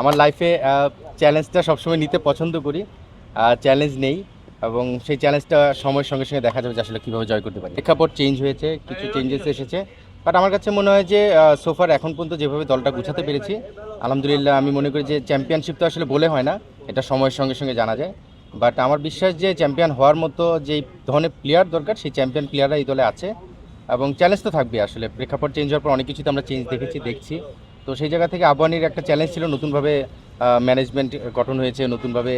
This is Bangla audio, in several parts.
আমার লাইফে চ্যালেঞ্জটা সবসময় নিতে পছন্দ করি। চ্যালেঞ্জ নেই এবং সেই চ্যালেঞ্জটা সময়ের সঙ্গে সঙ্গে দেখা যাবে যে আসলে কীভাবে জয় করতে পারি। প্রেক্ষাপট চেঞ্জ হয়েছে, কিছু চেঞ্জেস এসেছে। বাট আমার কাছে মনে হয় যে সোফার এখন পর্যন্ত যেভাবে দলটা গুছাতে পেরেছি, আলহামদুলিল্লাহ আমি মনে করি যে চ্যাম্পিয়নশিপ তো আসলে বলে হয় না, এটা সময়ের সঙ্গে সঙ্গে জানা যায়। বাট আমার বিশ্বাস যে চ্যাম্পিয়ন হওয়ার মতো যেই ধরনের প্লেয়ার দরকার, সেই চ্যাম্পিয়ন প্লেয়াররা এই দলে আছে। এবং চ্যালেঞ্জ তো থাকবে আসলে। প্রেক্ষাপট চেঞ্জ হওয়ার পর অনেক কিছুতে আমরা চেঞ্জ দেখেছি, দেখছি। তো সেই জায়গা থেকে আবহানির একটা চ্যালেঞ্জ ছিল, নতুনভাবে ম্যানেজমেন্ট গঠন হয়েছে, নতুনভাবে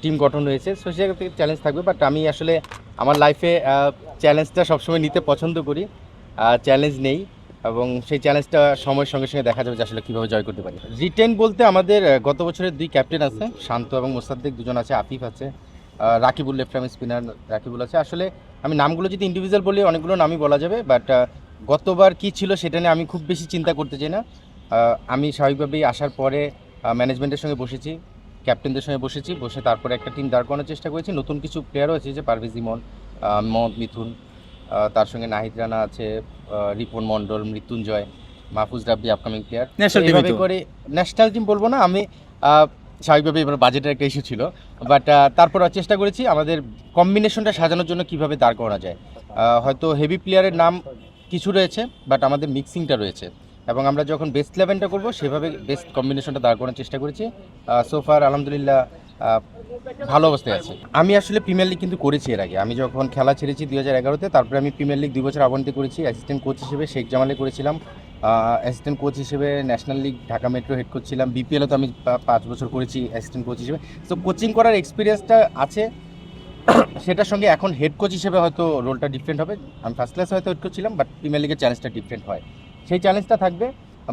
টিম গঠন হয়েছে। তো সেই জায়গা থেকে চ্যালেঞ্জ থাকবে বাট আমি আসলে আমার লাইফে চ্যালেঞ্জটা সবসময় নিতে পছন্দ করি। চ্যালেঞ্জ নেই, এবং সেই চ্যালেঞ্জটা সময়ের সঙ্গে সঙ্গে দেখা যাবে যে আসলে কীভাবে জয় করতে পারি। রিটেন বলতে আমাদের গত বছরের দুই ক্যাপ্টেন আছে, শান্ত এবং মোসাদ্দেক দুজন আছে, আফিফ আছে Rakibul left arm spinner Rakibul আছে। আসলে আমি নামগুলো যদি ইন্ডিভিজুয়াল বলি, অনেকগুলো নামই বলা যাবে বাট গতবার কি ছিল সেটা নিয়ে আমি খুব বেশি চিন্তা করতে চাই না। আমি স্বাভাবিকভাবেই আসার পরে ম্যানেজমেন্টের সঙ্গে বসেছি ক্যাপ্টেনদের সঙ্গে বসেছি বসে তারপরে একটা টিম দাঁড় করানোর চেষ্টা করেছি। নতুন কিছু প্লেয়ারও আছে যে পারভেজ ইমন মোহাম্মদ মিথুন তার সঙ্গে নাহিদ রানা আছে রিপন মণ্ডল মৃত্যুঞ্জয় মাহফুজ রাব্বি আপকামিং প্লেয়ার এইভাবে করে ন্যাশনাল টিম বলব না আমি স্বাভাবিকভাবে এবার বাজেটের একটা ইস্যু ছিল। বাট তারপর চেষ্টা করেছি আমাদের কম্বিনেশনটা সাজানোর জন্য কীভাবে দাঁড় করা যায়। হয়তো হেভি প্লেয়ারের নাম কিছু রয়েছে বাট আমাদের মিক্সিংটা রয়েছে। এবং আমরা যখন বেস্ট ইলেভেনটা করব, সেভাবে বেস্ট কম্বিনেশনটা দাঁড় করার চেষ্টা করেছি। সোফার আলহামদুলিল্লাহ ভালো অবস্থায় আছে। আমি আসলে প্রিমিয়ার লিগ কিন্তু করেছি এর আগে। আমি যখন খেলা ছেড়েছি দুই হাজার এগারোতে, তারপরে আমি প্রিমিয়ার লিগ দুই বছর আবন্তি করেছি। অ্যাসিস্ট্যান্ট কোচ হিসেবে শেখ জামালে করেছিলাম। অ্যাসিস্ট্যান্ট কোচ হিসেবে national league Dhaka metro head coach ছিলাম। বিপিএলও তো আমি পাঁচ বছর করেছি অ্যাসিস্ট্যান্ট কোচ হিসেবে। তো কোচিং করার এক্সপিরিয়েন্সটা আছে। সেটার সঙ্গে এখন হেড কোচ হিসেবে হয়তো রোলটা ডিফারেন্ট হবে। আমি ফার্স্ট ক্লাসে হয়তো হেড কোচ ছিলাম বাট প্রিমিয়ার লিগের চ্যালেঞ্জটা ডিফারেন্ট হয়। সেই চ্যালেঞ্জটা থাকবে।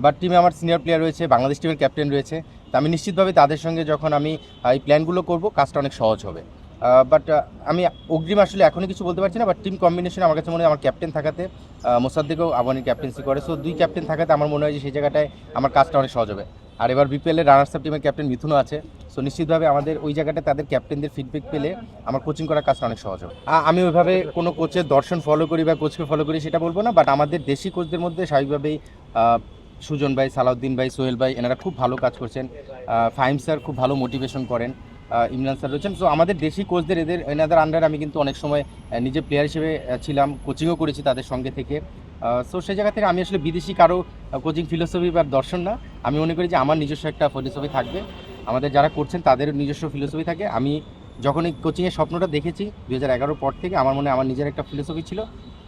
বাট টিমে আমার সিনিয়র প্লেয়ার রয়েছে, বাংলাদেশ টিমের ক্যাপ্টেন রয়েছে। তা আমি নিশ্চিতভাবে তাদের সঙ্গে যখন আমি এই প্ল্যানগুলো করব, কাজটা অনেক সহজ হবে। বাট আমি অগ্রিম আসলে এখনই কিছু বলতে পারছি না বাট টিম কম্বিনেশন আমার কাছে মনে হয় আমার ক্যাপ্টেন থাকাতে মোসাদ্দেকও আবানির ক্যাপ্টেন্সি করে। সো দুই ক্যাপ্টেন থাকাতে আমার মনে হয় যে সেই জায়গাটায় আমার কাজটা অনেক সহজ হবে। আর এবার বিপিএলের রানার্স আপ টিমের ক্যাপ্টেন মিথুনও আছে। সো নিশ্চিতভাবে আমাদের ওই জায়গাটা তাদের ক্যাপ্টেনদের ফিডব্যাক পেলে আমার কোচিং করার কাজটা অনেক সহজ হবে। আমি ওইভাবে কোনো কোচের দর্শন ফলো করি বা কোচকে ফলো করি সেটা বলব না বাট আমাদের দেশি কোচদের মধ্যে স্বাভাবিকভাবেই সুজন ভাই, সালাউদ্দিন ভাই, সোহেল ভাই, এনারা খুব ভালো কাজ করছেন। ফাহিম স্যার খুব ভালো মোটিভেশন করেন। ইমরান স্যার রয়েছেন। সো আমাদের দেশি কোচদের এদের, এনাদের আন্ডারে আমি কিন্তু অনেক সময় নিজে প্লেয়ার হিসেবে ছিলাম কোচিংও করেছি তাদের সঙ্গে থেকে। সো সেই জায়গা থেকে আমি আসলে বিদেশি কারও কোচিং ফিলোসফি বা দর্শন না। আমি মনে করি যে আমার নিজস্ব একটা ফিলোসফি থাকবে। আমাদের যারা করছেন তাদের নিজস্ব ফিলোসফি থাকে। আমি যখন এই কোচিংয়ের স্বপ্নটা দেখেছি দু হাজার পর থেকে, আমার মনে আমার নিজের একটা ফিলোসফি ছিল।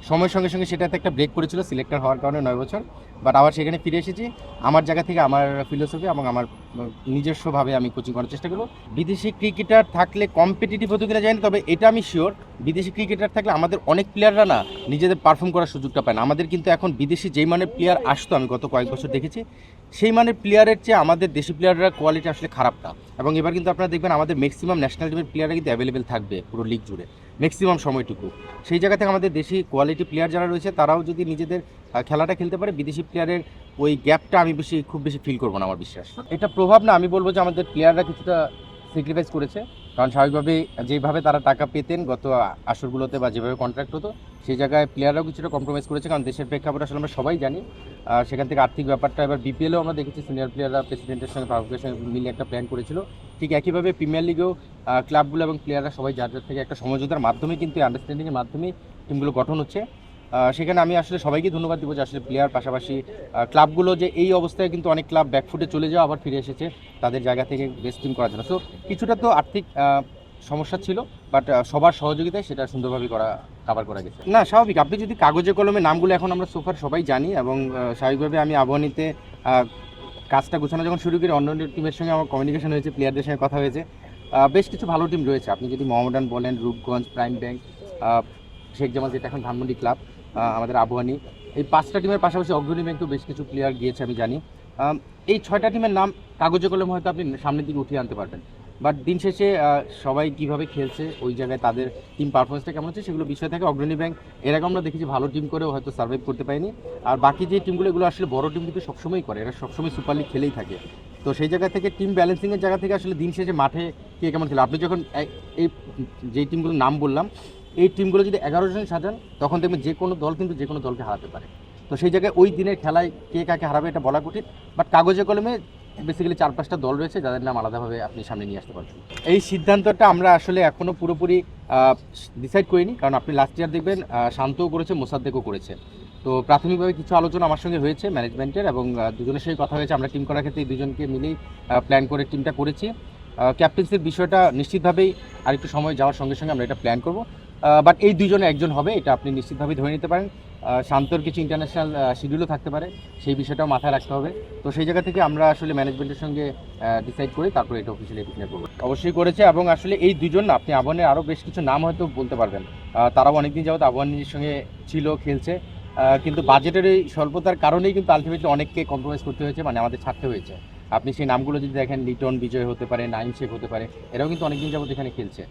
সময়ের সঙ্গে সঙ্গে সেটাতে একটা ব্রেক করেছিল সিলেক্টর হওয়ার কারণে নয় বছর। বাট আবার সেখানে ফিরে এসেছি। আমার জায়গা থেকে আমার ফিলোসফি এবং আমার নিজস্বভাবে আমি কোচিং করার চেষ্টা করব। বিদেশি ক্রিকেটার থাকলে কম্পিটিটিভ হতো কিনা জানি তবে এটা আমি শিওর বিদেশি ক্রিকেটার থাকলে আমাদের অনেক প্লেয়াররা না নিজেদের পারফর্ম করার সুযোগটা পায় না। আমাদের কিন্তু এখন বিদেশি যেই মানের প্লেয়ার আসতো, আমি গত কয়েক বছর দেখেছি, সেই মানের প্লেয়ারের চেয়ে আমাদের দেশি প্লেয়াররা কোয়ালিটি আসলে খারাপ না। এবং এবার কিন্তু আপনারা দেখবেন আমাদের ম্যাক্সিমাম ন্যাশনাল টিমের প্লেয়াররা কিন্তু অ্যাভেলেবেল থাকবে পুরো লিগ জুড়ে ম্যাক্সিমাম সময়টুকু। সেই জায়গা থেকে আমাদের দেশি কোয়ালিটি প্লেয়ার যারা রয়েছে, তারাও যদি নিজেদের খেলাটা খেলতে পারে, বিদেশি প্লেয়ারের ওই গ্যাপটা আমি বেশি, খুব বেশি ফিল করব না, আমার বিশ্বাস। এটা প্রভাব না, আমি বলব যে আমাদের প্লেয়াররা কিছুটা স্যাক্রিফাইস করেছে। কারণ স্বাভাবিকভাবেই যেভাবে তারা টাকা পেতেন গত আসরগুলোতে বা যেভাবে কন্ট্রাক্ট হতো, সেই জায়গায় প্লেয়াররাও কিছুটা কম্প্রোমাইজ করেছে। কারণ দেশের প্রেক্ষাপট আসলে আমরা সবাই জানি সেখান থেকে আর্থিক ব্যাপারটা, এবার বিপিএলও আমরা দেখেছি সিনিয়র প্লেয়াররা প্রেসিডেন্টের সঙ্গে ফারুকের সঙ্গে মিলে একটা প্ল্যান করেছিল। ঠিক একইভাবে প্রিমিয়ার লিগেও ক্লাবগুলো এবং প্লেয়াররা সবাই যার যার থেকে একটা সমঝোতার মাধ্যমে কিন্তু আন্ডারস্ট্যান্ডিংয়ের মাধ্যমে টিমগুলো গঠন হচ্ছে। সেখানে আমি আসলে সবাইকে ধন্যবাদ দিব যে আসলে প্লেয়ার পাশাপাশি ক্লাবগুলো যে এই অবস্থায় কিন্তু অনেক ক্লাব ব্যাকফুটে চলে যাওয়া আবার ফিরে এসেছে, তাদের জায়গা থেকে বেস্ট টিম করার জন্য। সো কিছুটা তো আর্থিক সমস্যা ছিল বাট সবার সহযোগিতায় সেটা সুন্দরভাবে করা কাভার করা গেছে। না, স্বাভাবিক। আপনি যদি কাগজে কলমে নামগুলো এখন আমরা সোফার সবাই জানি এবং স্বাভাবিকভাবে আমি আবহানিতে কাজটা গোছানো যখন শুরু করি অন্য টিমের সঙ্গে আমার কমিউনিকেশন হয়েছে প্লেয়ারদের সঙ্গে কথা হয়েছে। বেশ কিছু ভালো টিম রয়েছে। আপনি যদি মোহামেডান বলেন, রূপগঞ্জ প্রাইম ব্যাংক শেখ জামাল যেটা এখন ধানমন্ডি ক্লাব আমাদের আবহানি এই পাঁচটা টিমের পাশাপাশি অগ্রণী ব্যাংকেও বেশ কিছু প্লেয়ার গিয়েছে, আমি জানি। এই ছয়টা টিমের নাম কাগজে কলমে হয়তো আপনি সামনের দিকে উঠিয়ে আনতে পারবেন। বাট দিন শেষে সবাই কীভাবে খেলছে, ওই জায়গায় তাদের টিম পারফরমেন্সটা কেমন হচ্ছে, সেগুলো বিষয় থাকে। অগ্রণী ব্যাংক এর আগে আমরা দেখেছি ভালো টিম করেও হয়তো সার্ভাইভ করতে পারেনি। আর বাকি যে টিমগুলো এগুলো আসলে বড় টিম কিন্তু সবসময় করে। এরা সবসময় সুপার লিগ খেলেই থাকে। তো সেই জায়গা থেকে টিম ব্যালেন্সিংয়ের জায়গা থেকে আসলে দিন শেষে মাঠে কে কেমন খেলে? আপনি যখন এই যেই টিমগুলোর নাম বললাম এই টিমগুলো যদি এগারো জন সাজান, তখন দেখবেন যে কোনো দল কিন্তু যে কোনো দলকে হারাতে পারে। তো সেই জায়গায় ওই দিনের খেলায় কে কাকে হারাবে এটা বলা কঠিন বাট কাগজে কলমে বেসিক্যালি চার পাঁচটা দল রয়েছে যাদের নাম আলাদাভাবে আপনি সামনে নিয়ে আসতে পারবেন এই সিদ্ধান্তটা আমরা আসলে এখনও পুরোপুরি ডিসাইড করিনি, কারণ আপনি লাস্ট ইয়ার দেখবেন শান্তও করেছে, মোসাদ্দেকও করেছে। তো প্রাথমিকভাবে কিছু আলোচনা আমার সঙ্গে হয়েছে ম্যানেজমেন্টের এবং দুজনের সঙ্গে কথা হয়েছে। আমরা টিম করার ক্ষেত্রে এই দুজনকে মিলেই প্ল্যান করে টিমটা করেছি। ক্যাপ্টেন্সির বিষয়টা নিশ্চিতভাবেই আরেকটু সময় যাওয়ার সঙ্গে সঙ্গে আমরা এটা প্ল্যান করব। বাট এই দুজনে একজন হবে, এটা আপনি নিশ্চিতভাবে ধরে নিতে পারেন। শান্তর কিছু ইন্টারন্যাশনাল শিডিউলও থাকতে পারে, সেই বিষয়টাও মাথায় রাখতে হবে। তো সেই জায়গা থেকে আমরা আসলে ম্যানেজমেন্টের সঙ্গে ডিসাইড করে তারপরে এটা অফিসিয়ালি ডিক্লেয়ার করব। অবশ্যই করেছে এবং আসলে এই দুজন আপনি আবহানের আরও বেশ কিছু নাম হয়তো বলতে পারবেন। তারাও অনেকদিন যাবত আবহানের সঙ্গে ছিল, খেলছে। কিন্তু বাজেটের এই স্বল্পতার কারণেই কিন্তু আলটিমেটলি অনেককে কম্প্রোমাইজ করতে হয়েছে মানে আমাদের ছাড়তে হয়েছে। আপনি সেই নামগুলো যদি দেখেন, লিটন, বিজয় হতে পারে, নাইম শেখ হতে পারে, এরাও কিন্তু অনেকদিন যাবত এখানে খেলছে।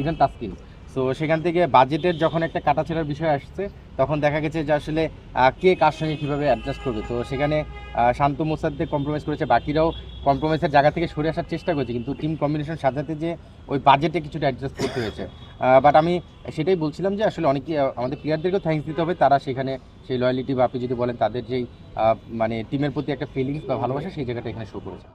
ইভেন তাসকিন। সো সেখান থেকে বাজেটের যখন একটা কাটাছেড়ার বিষয় আসছে, তখন দেখা গেছে যে আসলে কে কার সঙ্গে কীভাবে অ্যাডজাস্ট করবে। তো সেখানে শান্ত মোসাদ্দে কম্প্রোমাইজ করেছে, বাকিরাও কম্প্রোমাইজের জায়গা থেকে সরে আসার চেষ্টা করেছে, কিন্তু টিম কম্বিনেশন সাজাতে যে ওই বাজেটে কিছুটা অ্যাডজাস্ট করতে হয়েছে। বাট আমি সেটাই বলছিলাম যে আসলে অনেকে, আমাদের প্লেয়ারদেরকেও থ্যাঙ্কস দিতে হবে, তারা সেখানে সেই লয়ালিটি বা আপনি যদি বলেন তাদের যেই মানে টিমের প্রতি একটা ফিলিংস বা ভালোবাসা, সেই জায়গাটা এখানে শো করেছে।